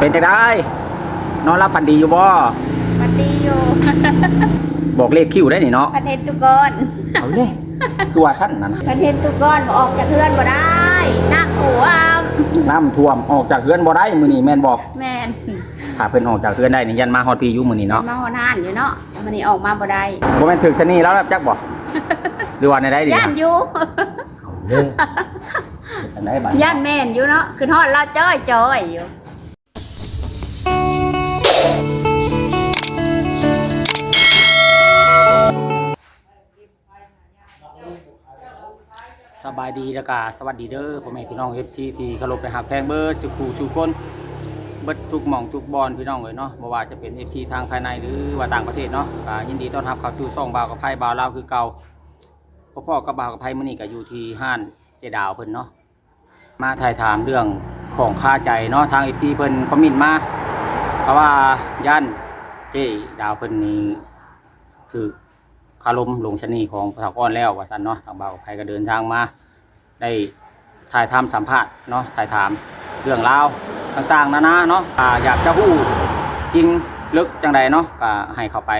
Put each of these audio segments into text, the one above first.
เป็นจังได้นอนรับฝันดีอยู่บ่มันดีอยู่ บอกเลขคิวได้นี่เนาะพันเทนตุกอนเอาเลยคือว่าชั้นนั้นน่ะพันเทนตุกอนบ่ออกจากเพื่อนบ่ได้นักหัวน้ำท่วมออกจากเฮือนบ่ได้มื้อนี้แม่นบ่แม่นถ้าเพิ่นออกจากเฮือนได้นี่ยันมาฮอดพี่อยู่มื้อนี้เนาะมาหอนานอยู่เนาะมันนี่ออกมาบ่ได้บ่แม่นถึกชะนีแล้วรับจักบ่หรือว่าในใดดีย่านอยู่เอาเลยจังได๋บัดย่านแม่นอยู่เนาะคือฮอดเราจ้อยจ้อยอยู่ สบายดีแล้วก็สวัสดีเด้อพ่อแม่พี่น้อง FC ที่เคารพนะครับแพงเบิร์ดสุขูสุคนเบิดทุกหม่องทุกบอลพี่น้องเลยเนาะบ่ว่าจะเป็น FC ทางภายในหรือว่าต่างประเทศเนาะก็ยินดีต้อนรับเข้าสู่ช่องบ่าวกับไพ่บ่าวลาวคือเก่าพ่อพ่อกับบ่าวกับไพ่มื้อนี้ก็อยู่ที่ห้านเจดาวเพิ่นเนาะมาถ่ายถามเรื่องของค่าใจเนาะทาง FC เพิ่นคอมเมนมาเพราะว่าย่านเจดาวเพิ่นนี่คือ คารมลงชนีของพระก้อนแล้วว่าซั่นเนาะทางบ่าวกับไพ่ก็เดินทางมา ได้ถ่ายทำสัมภาษณ์เนาะถ่ายถามเรื่องราวต่างๆนานาเนาะอ่าอยากจะพูดจริงลึกจังใดเนาะก็ให้เข้าไป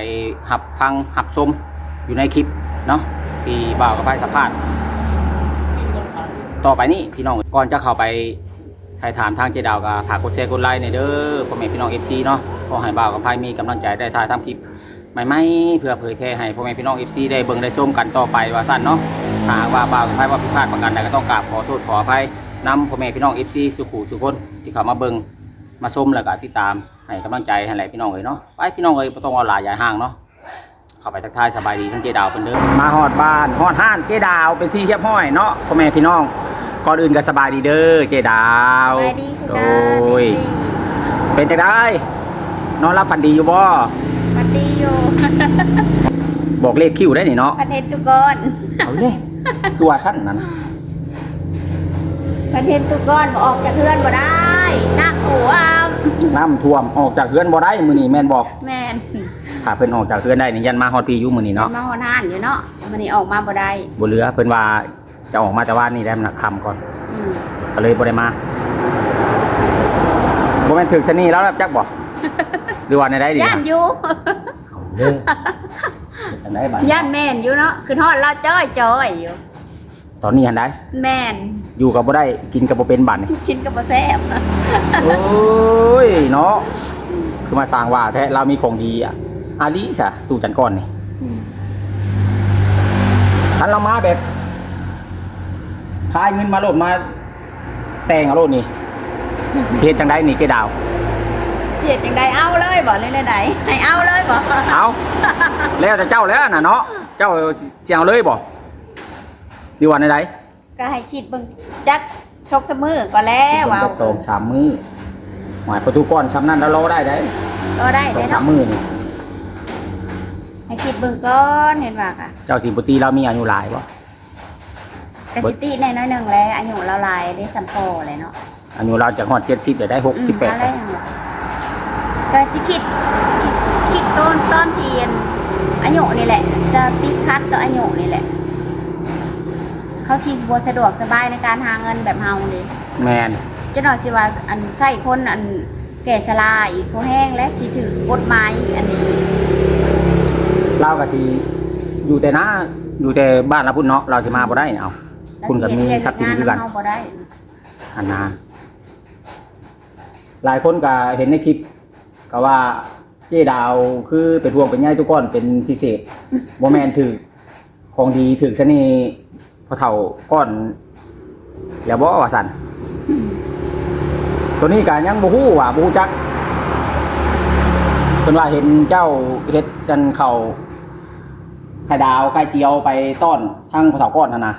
หับฟังหับชมอยู่ในคลิปเนาะที่บ่าวกับไปสัมภาษณ์ต่อไปนี้พี่น้องก่อนจะเข้าไปถ่ายถามทางเจดาวก็ฝากกดแชร์กดไลค์ในเด้อพ่อแม่พี่น้องเอฟซีเนาะขอให้บ่าวกับไพมีกำลังใจได้ถ่ายทำคลิป ใหม่ๆเพื่อเผยแพร่ให้พ่อแม่พี่น้องเอฟซีได้เบิ่งได้ชมกันต่อไปว่าสั้นเนาะหากว่าบ่าวกับไพ่ว่าผิดพลาดประการใดก็ต้องกราบขอโทษขออภัยนำพ่อแม่พี่น้องเอฟซีสุขุสุคนที่เข้ามาเบิ่งมาชมแล้วก็ติดตามให้กำลังใจให้หลายพี่น้องเลยเนาะไปพี่น้องเลยบ่ต้องเอาหลายอย่าห่างเนาะเข้าไปทักทายสบายดีทั้งเจดาวเป็นเด้อมาฮอดบ้านฮอดห้านเจดาวเป็นที่เรียบร้อยเนาะพ่อแม่พี่น้องก่อนอื่นก็สบายดีเด้อเจดาวไปดีคือโดกันยเป็นจังได้นอนรับฝันดีอยู่บ่มัน ดีอยู่บอกเลขคิวได้นี่เนาะพันเทนตุกอนเอาเลยคือว่าชั้นนั้นน่ะพันเทนตุกอนบ่ออกจากเพื่อนบ่ได้นักหัวน้ำท่วมออกจากเฮือนบ่ได้มื้อนี้แม่นบ่แม่นถ้าเพิ่นออกจากเฮือนได้นี่ยันมาฮอดพี่อยู่มื้อนี้เนาะมาหอนานอยู่เนาะมันนี่ออกมาบ่ได้บ่เหลือเพิ่นว่าจะออกมาแต่ว่านี่ได้มันค่ำก่อนอืมก็เลยบ่ได้มาบ่แม่นถึกชะนีแล้วรับจักบ่ หรือว่าในใดดีย่านอยู่เอาเลยจังได๋บัดย่านแม่นอยู่เนาะคือฮอดเราจ้อยจ้อยอยู่ ตอนนี้หันได้แม่นอยู่กับบ่ได้กินกับบ่เป็นบัดนี่กินกับบ่แซ่บโอ้ยเนาะคือมาสร้างว่าแท้เรามีของดีอะอาลีซะตู้จันก้อนนี่ทันเรามาแบบคายเงินมาโลดมาแต่งเอาโลดนี่เฮ็ดจังไดนี่เกดาว เฮ็ดจังไดเอาเลยบ่เลยได้ให้เอาเลยบ่เอาแล้วแต่เจ้าแล้วน่ะเนาะเจ้าสิเอาเลยบ่ดีว่าในใดก็ให้คิดเบิ่งจักชกเสมอก็แล้วเอาสองสามมื้อหมายประตูก้อนซ้ำนั้นแล้วรอได้ได้ก็ได้สองได้สามเนาะมื้อนี่ให้คิดเบิ่งก่อนเห็นว่าค่ะเจ้าสิบ่ตีเรามีอายุหลายบ่กสิติในน้อยหนึงแล้วอายุเราหลายได้สัมโพเลยเนาะอายุเราจากฮอด70เดี๋ยวได้อืม68อะไรอย่างเงี้ย ก็สิคิดคิดคิดต้นต้นเทียนอายุนี่แหละ จะติดคัดก็อายุนี่แหละ เขาชีบ่สะดวกสบายในการหาเงินแบบเฮานี่แมนจะหน่อยสิว่าอันใส่คนอันแก่ชราอีกผู้แห้งและสิถือกฎหมายอันนี้เราก็สิอยู่แต่หน้าอยู่แต่บ้านเราพุ่นเนาะเราสิมาบ่ได้เอาคุณก็มีทรัพย์สินคือกันเฮาบ่ได้อันนาหลายคนก็เห็นในคลิป ก็ว่าเจ๊ดาวคือเป็นห่วงเป็นใยทุกคนเป็นพิเศษบ่แมนถือของดีถือชะนีพอเฒ่าก้อนแล้วบ่ว่าสั่นตัวนี้ก็ยังบ่ฮู้ว่าบ่ฮู้จักเพิ่นว่าเห็นเจ้าเฮ็ดกันเข้าไข่ดาวไข่เจียวไปต้อนทั้งพอเฒ่าก้อนนั่นน่ะ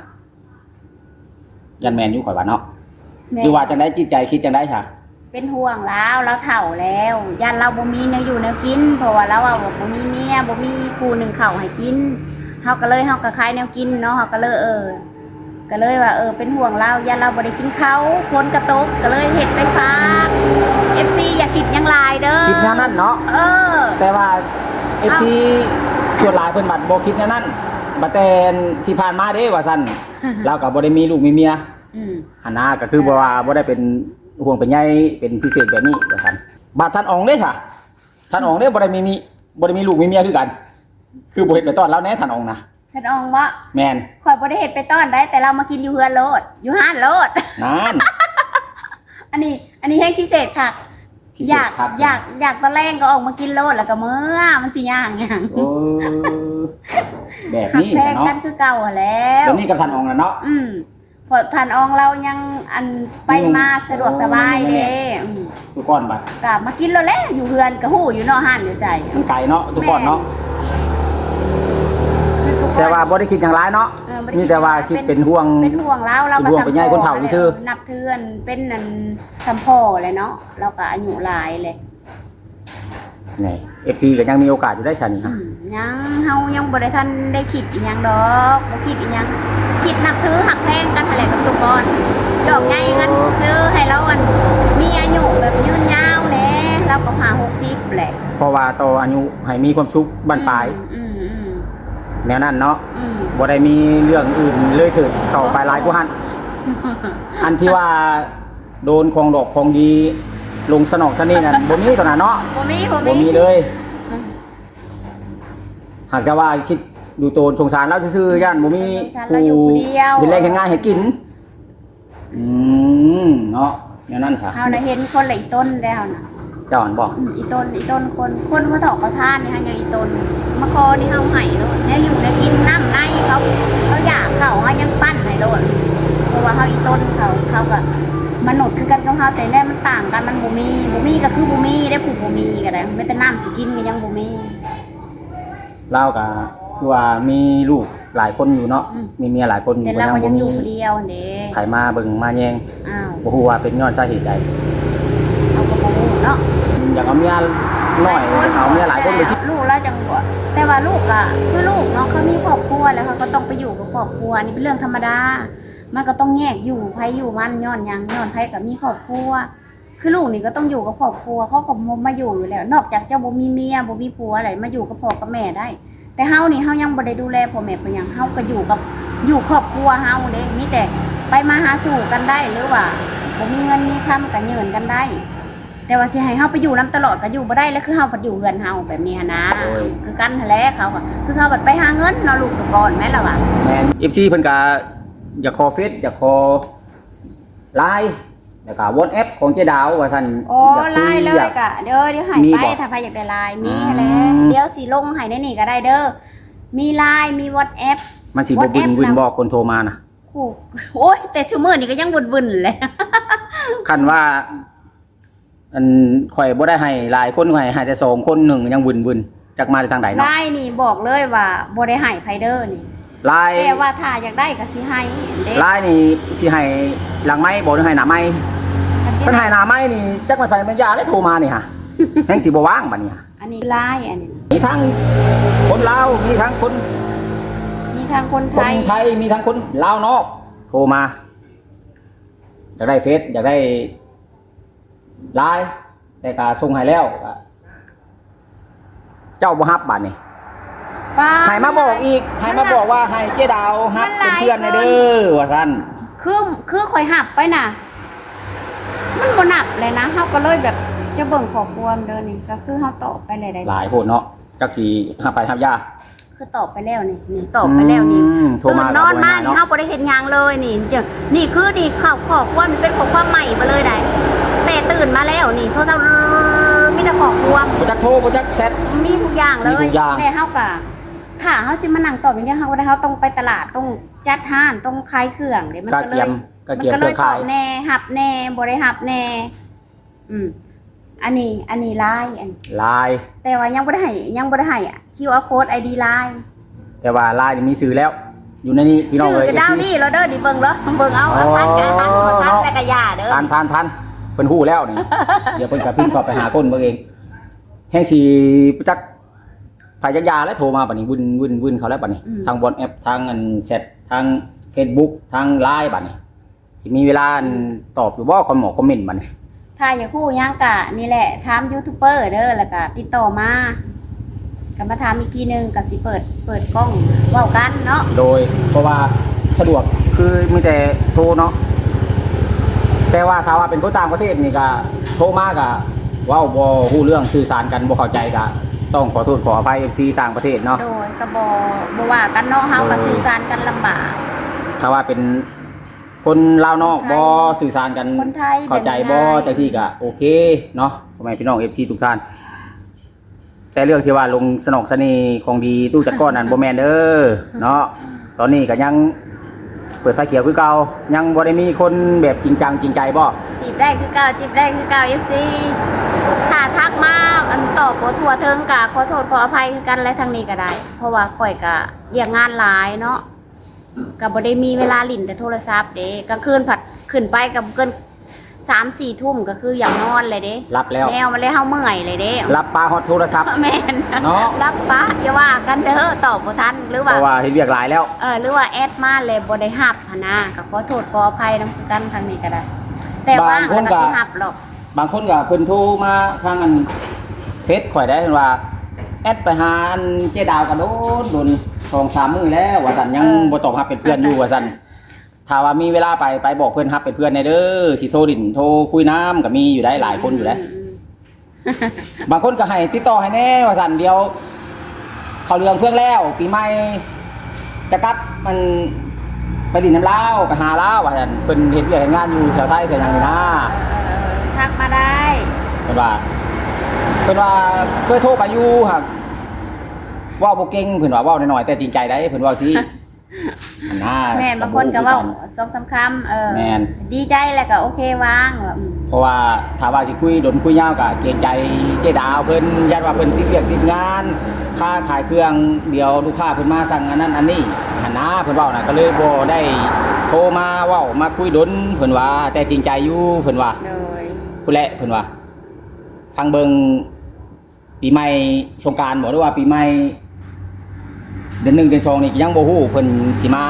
ยันแมนอยู่ข่อยว่าเนาะแม่หรือว่าจังได้จิตใจคิดจังได้ค่ะ เป็นห่วงแล้วเราเฒ่าแล้วย่านเราบ่มีแนวอยู่แนวกิน เพราะว่าเราว่าบ่มีเมียบ่มีผู้หนึ่งข้าวให้กินเฮาก็เลยเฮาก็ขายแนวกินเนาะเฮาก็เลยเออ ก็เลยว่าเออเป็นห่วงเราย่านเราบ่ได้กินข้าวฝนกระตกก็เลยเฮ็ดไปฝาก FC อย่าคิดหยังหลายเด้อคิดแนวนั้นเนาะเออ แต่ว่าเอฟซีส่วนหลายเพิ่นบัดบ่คิดแนวนั้นบัดแต่ที่ผ่านมาเด้ว่าซั่นเราก็บ่ได้มีลูกมีเมียอืมหันหน้าก็คือบ่ว่าบ่ได้เป็น ห่วงเป็นใยเป็นพิเศษแบบนี้ว่าซั่นบาดท่านอองเด้ค่ะท่านอองเด้บ่ได้มีมีบ่ได้มีลูกมีเมียคือกัน คือบ่เฮ็ดไปต้อนแล้วแน่ท่านอองนะท่านอองว่าแม่นข่อยบ่ได้เฮ็ดไปต้อนได้ แต่เรามากินอยู่เฮือนโลด อยู่ห้านโลดนั่นอันนี้ อันนี้แห้งพิเศษค่ะพิเศษอยากครับอยากอยากตอนแรกก็ออกมากินโลดแล้วก็เมื่อมันสิย่างอย่างโอ้แบบหักนี้แพงเนาะกันคือเก่าหั้นแล้วเดี๋ยวนี้กับท่านอองแล้วเนาะอืมเพอทานอองเรายังอันไปมาสะดวกสบายเด้อืมทุกคนบัดกลับมากินแล้วแหละอยู่เฮือนก็ฮู้อยู่เนอกห้านอยู่ใส่มันไก่เนาะทุกคนเนาะคือทุกคนแต่ว่าบ่ได้คิดอย่างร้ายเนาะเออบ่ได้นี่แต่ว่าคิดเป็นห่วงเป็นห่วงเราเราเป็นห่วงเป็นใยคนเฒ่าซื่อนับเทือนเป็นนันสัมพ่อเลยเนาะเราก็อายุหลายเลยนี่ FC ก็ยังมีโอกาสอยู่ได้ชานี่อืฮะม ยังเฮายังบ่ได้ทันได้คิดอีหยังดอกบ่คิดอีหยังคิดนับถือหักแพงกันหั่นแหละกับทุกคนดอกใหญ่กันซื้อให้เราอันมีอายุแบบยืนยาวแหน่เราก็หา60แหละเพราะว่าต่ออายุให้มีความสุขบั้นปลายอืมอืมแนวนั้นเนาะอืมบ่ได้มีเรื่องอื่นเลยเถิดเข้าไปหลายผู้หันอันที่ว่าโดนของดอกของดีลงสนองสนี่นั่นบ่มีเท่านั้นเนาะบ่มีบ่บ่มีมีเลย หากแต่ว่าคิดดูโตนสงสารเราซื่อๆย่านบ่มีเราอยู่ผู้เดียว เห็นแรงเห็นง่ายให้กินอืมเนาะแนวนั้นซะเฮาน่ะเห็นคนละอีต้นแล้วน่ะเจ้าอันบอกอืมอีต้นอีต้นคนคนเขาถอกเขาทานนี่ฮะยังอีต้นมะคอนี่เฮาให้โลดเนี่ยอยู่ในกินน้ำในเขาเขาอยากเขาเฮายังปั้นให้โลดเพราะว่าเฮาอีต้นเขาเขาก็มนุษย์คือกันกับเฮาแต่เนี่ยมันต่างกันมันบ่มีบ่มีก็คือบ่มีได้ผูกบ่มีก็ได้ไม่แต่น้ำสิกินก็ยังบ่มี เล่ากับคือว่ามีลูกหลายคนอยู่เนาะ อืม มีเมียหลายคนอยู่แต่ก็เรายังก็ยับ่งอมียู่คนเดียวเด้ไผมาเบิ่งมาแยงอ้าวบ่ฮู้ว่าเป็นย้อนสาเหตุใดเอาก็บ่ฮู้เนาะอยากเอาเมียน้อยเอาเมียหลายคนไปสิลูกแล้วจังหวะแต่ว่าลูกอะคือลูกเนาะเขามีครอบครัวแล้วเขาก็ต้องไปอยู่กับครอบครัวอันนี่เป็นเรื่องธรรมดา มันก็ต้องแยกอยู่ไผอยู่มันย้อนหยังย้อนไผกับมีครอบครัว คือลูกนี่ก็ต้องอยู่กับครอบครัวเขาก็บ่มาอยู่อยู่แล้ว นอกจากเจ้าบ่มีเมียบ่มีผัวอะไรมาอยู่กับพ่อกับแม่ได้ แต่เฮานี่เฮายังบ่ได้ดูแลพ่อแม่เป็นหยังเฮาก็อยู่กับอยู่ครอบครัวเฮาเด้มีแต่ไปมาหาสู่กันได้หรือว่าบ่มีเงินมีคำก็ยืนกันได้ แต่ว่าสิให้เฮาไปอยู่นํตลอดก็อยู่บ่ได้แล้วคือเฮาปัดอยู่เฮือนเฮาแบบนี้หั้นนะคือกันหั้นแหละเขาอะคือเขาบัดไปหาเงินเนาะลูกแตะกอนแม่นล่ะว่ะแม่น FC เพิ่นก็อยากขอเฟซอยากขอไลน์ แล้วก็ WhatsApp ของเจ๊ดาวว่าซั่นโอ้อยากคุไล่เลยอยาก กะเด้อเดี๋ยวให้มีไปบ่ถ้าใครอยากได้ไลน์มีอืมแหล้วเดี๋ยวสิลงให้ในนี่ก็ได้เด้อมีไลน์มี WhatsApp มันสิบ่บึน WhatsApp บึนนะบอกคนโทรมานะโอ้โอ้ยแต่ชั่วโมงนี้ก็ยังวุ่นๆเลยคันว่า อันข่อยบ่ได้ให้หลายคนข่อยให้แต่สองคนหนึ่งยังบึนบึนจักมาจากทางใดไลเนาะน์นี่บอกเลยว่าบ่ได้ให้ไผเด้อนี่ไลน์แต่ว่าถ้าอยากได้ก็สิให้เด้ไลน์นี่สิให้หลังไม้บ่ได้ให้หน้าไม้ก็สิ เพิ่นให้หน้าไม้นี่จักมันไปมันยาได้โทรมานี่ฮะแฮงสิบ่ว่างบัดนี้ฮะอันนี้ไลน์อันนี้ มีทั้งคนลาวมีทั้งคนมีทางคนคไทนย ไทยมีทั้งคนลาวนอก โทรมา อยากได้เฟซอยากได้ไลน์แต่ก็ส่งให้แล้วก็เจ้าบ่ฮับบัดนี้ป้าให้มาบอกอีกให้มาบอกว่าให้เจ๊ดาวฮับมันหเป็นลายเพื่อนในเด้อว่าซั่นคือคือข่อยหับไปน่ะ มันบ่หนับเลยนะเฮาก็เลยแบบจะเบิ่งขอความเด้อนี่ก็คือเฮาตอบไปเลยได้หลายโพดเนาะจักสิฮับไปฮับยา คือตอบไปแล้วนี่นี่ตอบไปแล้วนี่อืมโทรตื่มานนอนมากับบ่นี่ง่ายเฮาบ่ได้เห็นหยังเลยนี่เดี๋ยวนี่คือนี่ข่าวขอความมันเป็นข้อความใหม่มาเลยได้แต่ตื่นมาแล้วนี่โทรศัพท์มีแต่ขอความบ่จักโทรบ่จักแชทมีทุกอย่างเลมีทุยกอย่างแต่เฮากะถ้าเฮาสิมานั่งตอบอย่างเดียวเฮาบ่ได้เฮาต้องไปตลาดต้องจัดห้านต้องขายเครื่องเดี๋ยวมันกะก็เลเกียยมกะมันเกียมก็เคเลรืยอตอข่าบยแน่หับแน่บ่ได้หับแน่ อืม อันนี้อันนี้ไลน์อันไลน์แต่ว่ายังบ่ได้ให้ยังบ่ได้ให้อะ QR code ID ไลน์แต่ว่าไลน์นี่มีสื่อแล้ว อยู่ในนี้พี่น้องซื้เอ้อยกระดาวนี่แล้วเด้อดิเบิ่งเด้อเบิ่งเอาเอาทันกันทันบ่ทันแล้วก็อย่าเด้อ ทานทานทานเพิ่นฮู้แล้วนี่ เดี๋ยวเพิ่นก็พิมพ์เข้าไปหาคนเบิ่งเองแฮงสิจักพายยาแล้วโทรมาบัดนี้วุ่นวุ่นวุ่นเขาแล้วบัดนี้ทางบนแอปทางอันแชททาง Facebook ทาง LINE บัดนี้ สิมีเวลาอันตอบอยู่บ่คอมหมอคอมเมนต์บัดนี้ถ้าอยากฮู้หยังกะนี่แหละถามยูทูบเบอร์เด้อแล้วก็ติดต่อมาก็มาถามอีกทีหนึงก็สิเปิดเปิดกล้องเว้ากันเนาะโดย เพราะว่าสะดวกคือมีแต่โทรเนาะแต่ว่าถ้าว่าเป็นคนต่างประเทศนี่ก็โทรมาก็เว้าบ่ฮู้เรื่องสื่อสารกันบ่เข้าใจก็ต้องขอโทษขออภัย FC ต่างประเทศเนาะโดยก็บ่บ่ว่ากันเนาะเฮาก็เออสื่อสารกันลำบากถ้าว่าเป็น คนลาวนอกบ่สื่อสารกันคนไทยเข้าใจบ่แบบง่ายจังซี่ก็โอเคเนาะพ่อแม่พี่น้อง FC ทุกท่าน แต่เรื่องที่ว่าลงสนองเสน่ห์ของดีตู้จัดก้อนนั้นบ่แม่นเด้อเนาะตอนนี้ก็ยังเปิดไฟเขียวคือเก่ายังบ่ได้มีคนแบบจริงจังจริงใจบ่จีบได้คือเก่าจีบได้คือเก่า FC ถ้าทักมาอันตอบบ่ทั่วถึงก็ขอโทษขออภัยคือกันและทางนี้ก็ได้ เพราะว่าข่อยก็เรียกงานหลายเนาะ ก็บ่ได้มีเวลาลิ้นแต่โทรศัพท์เด้กลางคืนผัดขึ้นไปก็เกิน3-4ทุ่มก็คืออย่างนอนเลยเด้รับแล้วแนวมันเลยเฮาเมื่อยเลยเด้รับปลาฮอตโทรศัพท์ แม่นเนาะ รับปะอย่าว่ากันเด้อตอบบ่ทันหรือเพว่า ราะว่าเฮ็ดเวียกหลายแล้ว เออหรือว่าแอดมาเลยบ่ได้ฮับหันนะก็ขอโทษขออภัยนำกันทางนี้ก็ได้ แต่ว่าบางคนแล้วก็ ก็สิฮับหรอก บางคนก็เพิ่นโทรมาทางอันเฟซข่อยได้เพิ่นว่า แอดไปหาอันเจดาวกันโดนโดน สองสามมื้อแล้วว่าซั่นยังบ่ตอบรับเป็นเพื่อนอยู่ว่าซั่นถ้าว่ามีเวลาไปไปบอกเพิ่นรับเป็นเพื่อนในเด้อสิโทรดินโทรคุยน้ำก็มีอยู่ได้หลายคนอยู่แล้วมบางคนก็ให้ติดต่อให้แน่ว่าซั่นเดียว เขาเรื่องเพื่องแล้ว ปีใหม่จะกลับมันไปดินน้ำลาวไปหาลาวว่าซั่นเพิ่นเฮ็ดเวียกเฮ็ดงานอยู่แถวไทยแถวหยังนี่นะเออทักมาได้เพิ่นว่าเพิ่นว่าเคยโทรไปอยู่หัก เว่าบ่เก่งเพิ่นว่าเว้าน้อยๆแต่จริงใจได้เพิ่นเว่าสิ อันน่าแม่นบางคนก็เว้าสองสามคำเออแม่นดีใจแล้วก็โอเควางว่าอืมเพราะว่าถ้าว่าสิคุยดนคุยยาวก็เกรงใจเจดาวเพิ่นยันว่าเพิ่นติดเรียกติดงาน ค่าขายเครื่องเดี๋ยวลูกค้าเพิ่นมาสั่งอันนั้นอันนี้หันนะเพิ่นเว้าน่ะก็เลยบ่ได้โทรมาเว้ามาคุยดนเพิ่นว่า แต่จริงใจอยู่เพิ่นว่าโดยผู้แหละเพิ่นว่าฟังเบิงปีใหม่สงกรารบ่หรือว่าปีใหม่ เดือนหนึ่งเดือนสองนี่ยังบ่ฮู้เพิ่นสิมา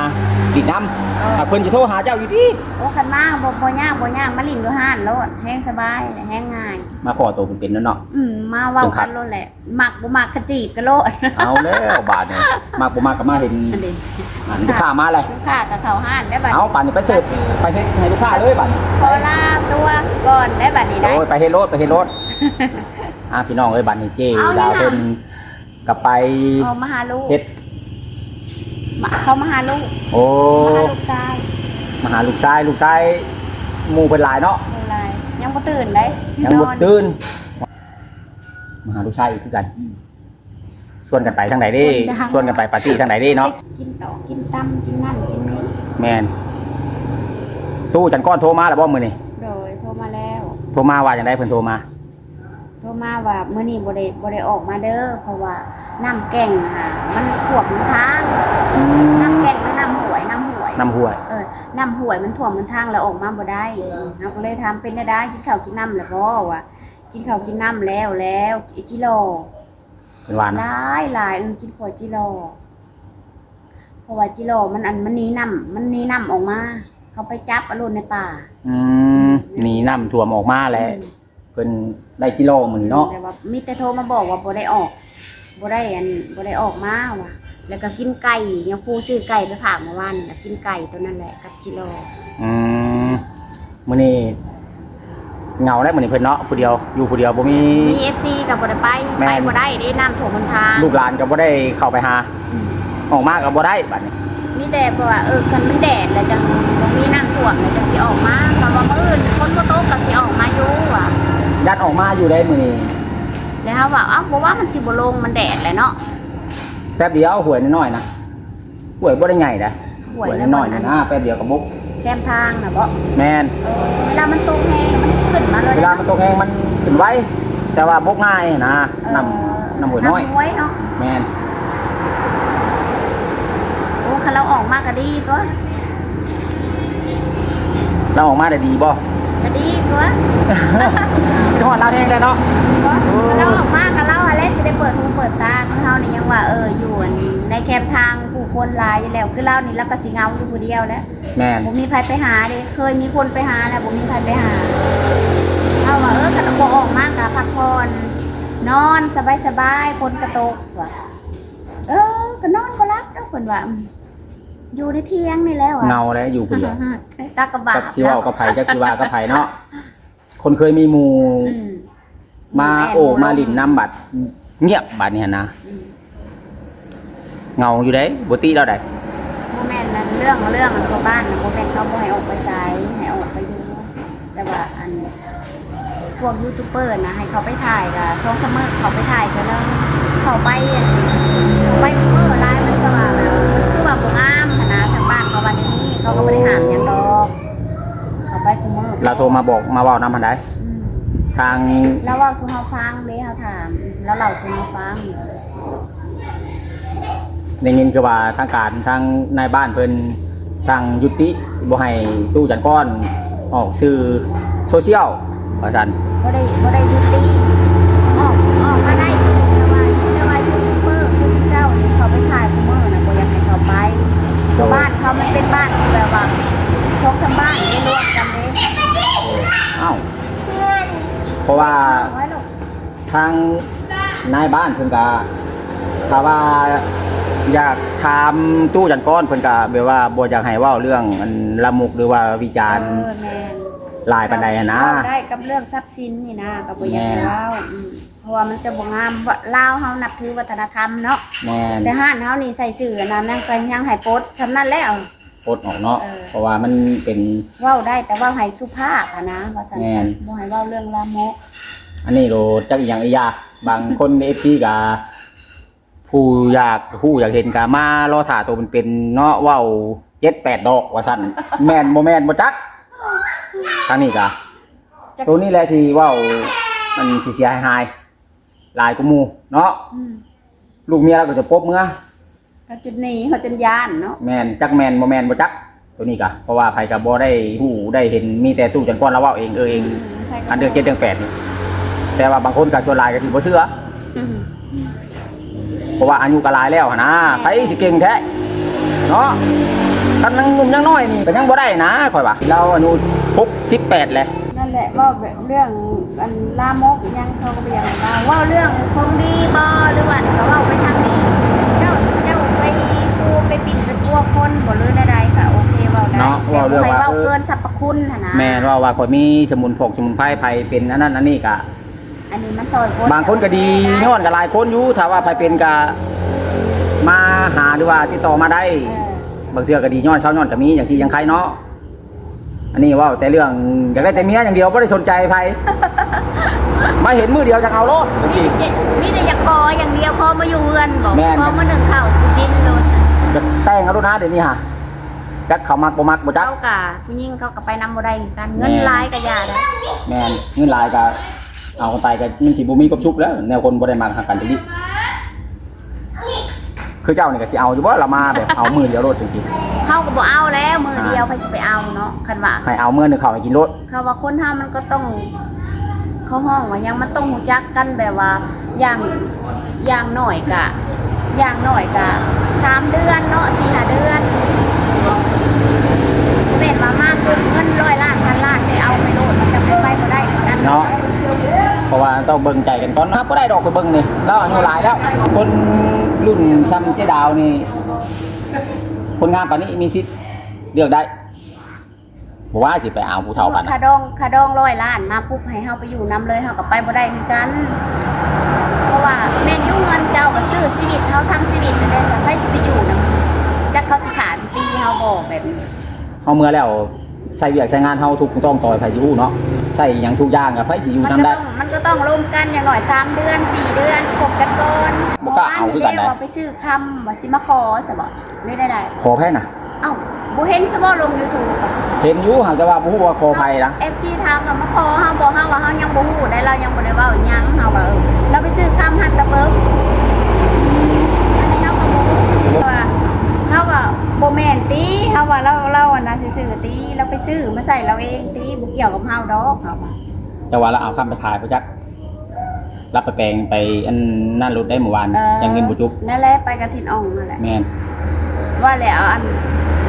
ติดน้ำถ้าเพิ่นสิโทรหาเจ้าอยู่ที่โอ้คันมาบ่บ่ยากบ่ยากมาลิ้นอยู่ห้านโลดแห้งสบายแห้งง่าย มาพอตัวเพิ่นเป็นนั่นเนาะอืมมาเว้าจังครักับนโลดแหละมักบ่มักกระจีบกันโลดเอาแล้วบาดนี่มากบ่มากก็มาเห็นอันนี้อันลูกค้ามาเลยลูกค้าก็เข้าห้านได้บัดเอาป่านนี้ไปเสิร์ฟไปเฮ็ดให้ลูกค้าเลยบัดนี้ขอลาตัวก่อนได้บัดนี้ได้โอ้ยไปเฮ็ดรถไปเฮ็ดรถอ่าพี่น้องเอ้ยบัดนี้เจ้เอาเลยนะดาวเพิ่นก็ไปเอามาหาลูกเฮ็ด มาเขามาหาลูกโอ้มาหาลูกชายมาหาลูกชายลูกชายหมู่เพิ่นหลายเนาะเมื่อไรยังบ่ตื่นได้ยังบ่นอนตื่นมาหาลูกชายอีกคือกันชวนกันไปทางไหนดิชวนกันไปปาร์ตี้ทางไหนดิเนาะกินต่อกินตั้มกินนั่นกินนี่แมนตู้จันก้อนโทรมาแล้วบ่มื้อนี้โดยโทรมาแล้ว โทรมาว่าจังได๋เพิ่นโทรมา โทรมาว่ามื้อนี้บ่ได้บ่ได้ออกมาเด้อเพราะว่าน้ำแก่งน่ะมันท่วมทางอืมน้ำแก่งหรือน้ำห้วยน้ำห้วยน้ำห้วย เออน้ำห้วยมันท่วมมันทางแล้วออกมาบ่ได้เราก็เลยถามเป็นได้ได้กินข้าวกินน้ำแล้วบ่วะกินข้าวกินน้ำแล้วแล้วอิจิโรเป็นหวานหเนาะลายหลายเออกินขวดจิโรเพราะว่าจิโรมันอันมันหนี้น้ำมันหนี้น้ำออกมา เขาไปจับอรุณในป่า อืมหนีน้ำท่วมออกมาแล้ว เพิ่นได้กิโลมื้อนี้เนาะแต่ว่ามีแต่โทรมาบอกว่าบ่ได้ออกบ่ได้อันบ่ได้ออกมาว่ะแล้วก็กินไก่ยังครูซื้อไก่ไปฝากเมื่อวานน่ะกินไก่ตัวนั้นแหละกับจิโรอืมมื้อนี้เหงาแล้วมื้อนี้เพิ่นเนาะผู้เดียวอยู่ผู้เดียวบ่มีมี FC กับบ่ได้ไปแม่นไปบ่ได้เด้น้ำท่วมมันทางลูกหลานก็บ่ได้เข้าไปหาออกมาก็บ่ได้บัดนี้มีแต่เพราะว่าเออคันมันแดดแล้วจังบ่มีน้ำท่วมแล้วจังสิออกมาเพราะว่ามื้ออื่นฝนบ่ตกก็สิออกมาอยู่ว่ะ ยัดออกมาอยู่ได้มื้อนี้แล้วเขาบอกอ้าวบอกว่ามันสิบลงมันแดดเลยเนาะแป๊บเดียวหวยน้อยๆนะหวยบ่ได้ใหญ่นะหวยหวยแล้วน้อยมัๆนะแป๊บเดียวก็บุกแคมทางนะบ่แม่นเออเวลามันตกแห้งมันขึ้นมาเลยเวลามันตกแห้งมันขึ้นไว้ แต่ว่าบุกง่ายนะน้ำน้ำหวยน้อยน้ำหวยเนาะแม่นโอ้คันเราออกมาก็ดีตัวเราออกมาได้ดีบ่ ก็ดีตัวทอดลาวแห้งได้เนาะคันเราออกมาก็เราอะไรสิได้เปิดหูเปิดตาของเรานี่ยังว่าเอออยู่อันในแคมทางผู้คนหลายอยู่แล้วคือเรานี่เราก็สิเหงาอยู่ผู้เดียวแล้วแม่นบ่มีใครไปหาเด้เคยมีคนไปหาแล้วบ่มีใครไปหาเอาว่าเออกันบ่ออกมากะพักผ่อนนอนสบายสบายๆฝนกระตกว่ะเออก็นอนก็รับเด้อเพิ่นว่า อืมอยู่ในเที่ยงนี่แล้วอะเงาแล้วอยู่ผู้เดียวตากระบาจักชีว่ากับไผจักชีว่ากับไผเนาะคนเคยมีหมู่อืมมาแนโอ้บ่มาลินน้ำบัดเงียบบัดเนี่ยนะอืมเงาอยู่ได้บ่ตีเราได้บ่แม่นนั่นเรื่องเรื่องอันเขาบ้านน่ะบ่แม่นเขาบ่ให้ออกไปไสให้ออกไปอยู่แต่ว่าอันพวกยูทูบเบอร์นะให้เขาไปถ่ายก็สองสามมื้อเขาไปถ่ายก็แล้วเขาไป เราโทรมาบอกมาเว้านำหันได้อืมทางแล้วเว่าสู่เฮาฟังเด้เฮาถาม แล้วเราสู่เฮาฟังในยินคือว่าทางการทางนายบ้านเพิ่นสั่งยุติบ่ให้ตู้จันก้อนออกสื่อโซเชียลว่าซั่นบ่ได้บ่ได้ยุติออกออกมาได้แต่ว่าแต่ว่ายูทูบเบอร์คือสิเจ้านี่เขาไปถ่ายคุมื้อน่ะบ่อยากให้เขาไปเพราะบ้านเขามันเป็นบ้านที่แบบว่าสองสามบ้านได้รวมกันเด้ อ้าวเพราะว่าเอาไว้ลูกทางนายบ้านเพิ่นก็ถ้าว่าอยากถามตู้จันก้อนเพิ่นก็แบบว่าบ่อยากให้เว้าเรื่องอันละมุกหรือว่าวิจารณ์เออแม่นหลายปานใดอะนะเว้าได้กับเรื่องทรัพย์สินนี่นะก็บ่อยากให้เว้าอืมเพราะว่ามันจะบ่งามว่าลาวเฮานับถือวัฒนธรรมเนาะ แม่นแต่ห้านเฮานี่ใส่สื่ออันนั้นนั่งกันยังให้โพสต์ฉำนั้นแล้ว ปลดออกเนาะ เออ เพราะว่ามันเป็น เว้าได้แต่เว่าให้สุภาพอะนะว่าซั่นแม่น ๆบ่ให้เว้าเรื่องลามก อันนี้โลจักอหย่างอียากบางคนใน FC ก็ผู้อยากผู้อยากเห็นก็มารอถ่าตัวมันเป็นๆเนาะเว้า7-8ดอกว่าซั่นแม่นบ่แม่นบ่จักทางนี้ก็จัก ตัวนี้แหละที่เว้ามันสิเสียหายๆหลายกว่าหมู่เนาะ อืมลูกเมียเราก็จะปบเมื่อ เขาจนหนีเขาจนย่านเนาะแมนจักแมนบ่แมนบ่จักตัวนี้กะเพราะว่าไผก็บ่ได้ฮู้ได้เห็นมีแต่ตู้จันก้อนเราเว้าเองเออเองใครก็อันเดือน7เดือน8นี่แต่ว่าบางคนก็ส่วนหลายก็สิบ่เชื่ออืมเพราะว่าอายุก็หลายแล้วหั่นนะไผสิเก่งแท้เนาะคันยังหนุ่มยังน้อยนี่ก็ยังบ่ได้นะข่อยว่าเราอายุ68แหละนั่นแหละเว่าแบบเรื่องอันลามกยังเขาก็บ่อยากให้เว้าเว่าเรื่องคงดีบ่หรือว่านี่ก็เว้าไปทางนี้ สรรพคุณหั่นนะแม่นว่าว่าข่อยมีสมุนพกสมุนไพรไผเป็นอันนั้นอันนี้ก็อันนี้มันซอยคนบางคนก็ดีย้อนก็หลายคนอยู่ถ้าว่าไผเป็นก็มาหาหรือว่าติดต่อมาได้ เออบางเทื่อก็ดีย้อนเช้าย้อนก็มีอย่างที่ยังใครเนาะอันนี้เว่าแต่เรื่องอยากได้แต่เมียอย่างเดียวไม่ได้สนใจใครมาเห็นมือเดียวจะเอาโลดจังซี่เจ๊มีแต่อยากคออย่างเดียวคอมาอยู่เฮือนบอกแม่นคอมาหนึ่งเข่าสิบินโลดจะแต่งเอาโลดนะเดี๋ยวนี้ฮะ จักเขามักบ่มักบ่จัก เขากะผู้หญิงเขาก็ไปนำบ่ได้คือกัน เงินแม่ หลายก็อย่าได้แม่นเงินหลายก็เอาคนตายก็มันสิบ่มีกบชุบแล้ว แนวคนบ่ได้มักหากันจังนี้คือเจ้านี่ก็สิเอาอยู่บ่ละมาแบบเอามือเดียวโลดจังซี่เขาก็บ่เอาแล้วมือเดียวไปสิไปเอาเนาะคันว่า ให้เอามือหนึงเข้าให้กินโลด เขาว่าคนเฮามันก็ต้อง เขาห้องว่ายังมันต้องรู้จักกันแบบว่าอย่างอย่างหน่อยกะอย่างหน่อยกะสามเดือนเนาะสี่ห้าเดือนเป็นมามากเงินร้อยล้านพันล้านไปเอาไปโลดมันจะไปไปบ่ได้เหมือนกันเนาะ เพราะว่าต้องเบิ่งใจกันก่อนนะครับบ่ได้ดอกไปเบิ่งนี่แล้วอายุหลายแล้ว คนรุ่นซ้ำเจ๊ดาวนี่ คนงามปานนี้มีสิทธิ์เลือกได้บ่ว่าสิไปเอาผู้เฒ่าปานคานั้นดองคาดองร้อยล้านมาปุ๊บให้เฮาไปอยู่นํเลยเฮาก็ไปบ่ได้เหมือนกัน เพราะว่าแม่นอยู่เงินเจ้าก็ซื้อชีวิตเฮาทั้งชีวิตได้สักให้สิไปอยู่นํจักเขาสิขาสิตีเฮาบ่แบบนี้ เฮาเมื่อแล้วใส่เวียกใส่งานเฮาทุกต้องต่อยไผสิฮู้เนาะใส่หยังทุกอย่างก็ไผสิอยู่มันนํก็ได้ ต้องมันก็ต้องร่วมกันอย่างน้อยสามเดือนสี่เดือนคบกันก่อนบ่กล้าเอาคือกันนะเมื่วว่าไปซื้อคำว่าสิมาขอซะบ่ได้ได้ได้ขอแพ้น่ะ เอ้าบ่เห็นซะบ่ลง YouTube อะเห็นอยู่หากแต่ว่าบ่ฮู้ว่าขอไผนะ FC ถามว่ามาขอเฮาบ่เฮาว่าเฮายังบ่ฮู้ได้เรายังบ่ได้เว้าอิหยังเฮาว่าเออเราไปซื้อคำหันตะเบิบอันนี้เฮาก็บ่ฮู้ว่าเฮาว่าบ่แม่นติเฮาว่าเราเราอันน่ะสิ ซื้อติเราไปซื้อมาใส่เราเองติบ่เกี่ยวกับเฮาดอกเฮาว่าแต่ว่าเราเอาคำไปขายไปจักรับไปแปลงไปอันนั่นรถได้เมื่อวานเออยังเงินบ่จุบนั่นแหละไปกระถินอ่องนั่นแหละแม่นว่าแล้วอัน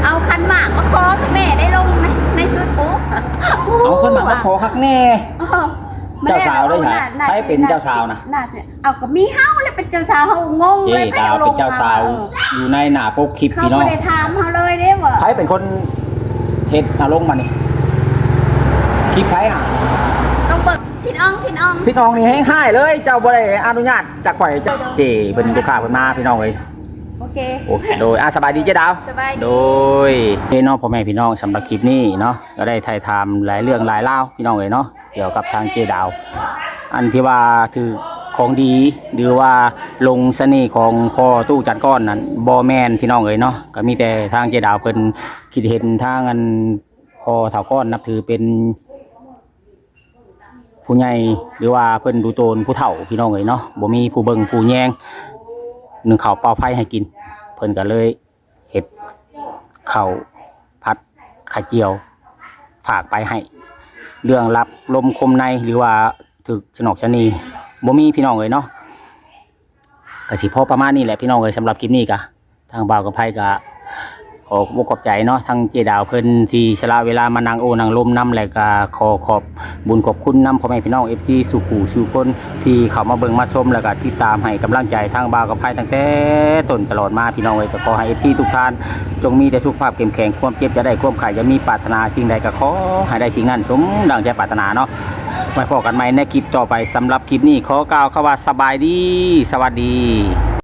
เอาคันหมากมาขอคุณแม่ได้ลงในในยูทูบเอาขึ้นมามาขอคักแน่เจ้าสาวได้ไหมใครเป็นเจ้าสาวน่ะน่าจะเอาก็มีเฮาเลยเป็นเจ้าสาวเฮางงเจ๊เลยดาวเป็นเจ้าสาวเอออยู่ในหน้าปกคลิปเขาพี่น้อไม่งได้ถามเฮาเลยเด้ว่าใครเป็นคน เฮ็ดเอาลงมานี่คลิปไผอะต้องเบิกทิดอ่องทินอ่องทิศอองนี่ให้ให้เลย เจ้าบ่ได้อนุญาตจากข่อยเจ้าเจเป็นลูกค้าเพิ่นมาพี่น้องเอ้ย โอเค โอ้โดยอะสบายดีเจ๊ดาวสบายดี โดยพี่น้องพ่อแม่พี่น้องสำหรับคลิปนี้เนาะก็ได้ถ่ายทำหลายเรื่องหลายเล่าวพี่น้องเอ้ยเนาะเกี่ยวกับทางเจดาว อันที่ว่าถือ ของดีหรือว่าลงเสน่ห์ของพ่อตู้จัดก้อนนั้นบอแมนพี่น้องเอ้ยเนาะก็มีแต่ทางเจดาวเพิ่นคิดเห็นทางอันพ่อเถาก้อนนับถือเป็น ผู้ใหญ่หรือว่าเพิ่นดูโตนผู้เฒ่าพี่น้องเอ้ยเนาะบ่มีผู้เบิ่งผู้แยงหนึ่งข้าวเปล่าไฟให้กิน เพิ่นก็เลยเฮ็ดข้าวผัดไข่เจียวฝากไปให้ เรื่องรับลมคมในหรือว่าถึกสนอกชนี บ่มีพี่น้องเลยเนาะก็สิพอประมาณนี้แหละพี่น้องเลยสำหรับคลิปนี้กะทางบ่าวกับไผก็ข อบอกขอบใจเนาะทางเจดาวเพิ่นที่สละเวลามานังโอนั่งลมนํแล้วก็ขอขอบบุญขอบคุณนํพ่อแม่พี่น้อง FC สู่ขู่สู่คนที่เข้ามาเบิ่งมาชมแล้วก็ติดตามให้กำลังใจทางบ่าวกับไผตั้งแต่ต้นตลอดมาพี่น้องเอ้ยก็ขอให้ FC ทุกท่าน จงมีแต่สุขภาพเข้มแข็งความเจ็บจะได้ความไข่จะมีปรารถนาสิ่งใดก็ขอให้ได้สิ่งนั้นสมดังใจปรารถนาเนาะไว้พบกันใหม่ในคลิปต่อไปสำหรับคลิปนี้ขอกล่าวคำว่าสบายดี สวัสดี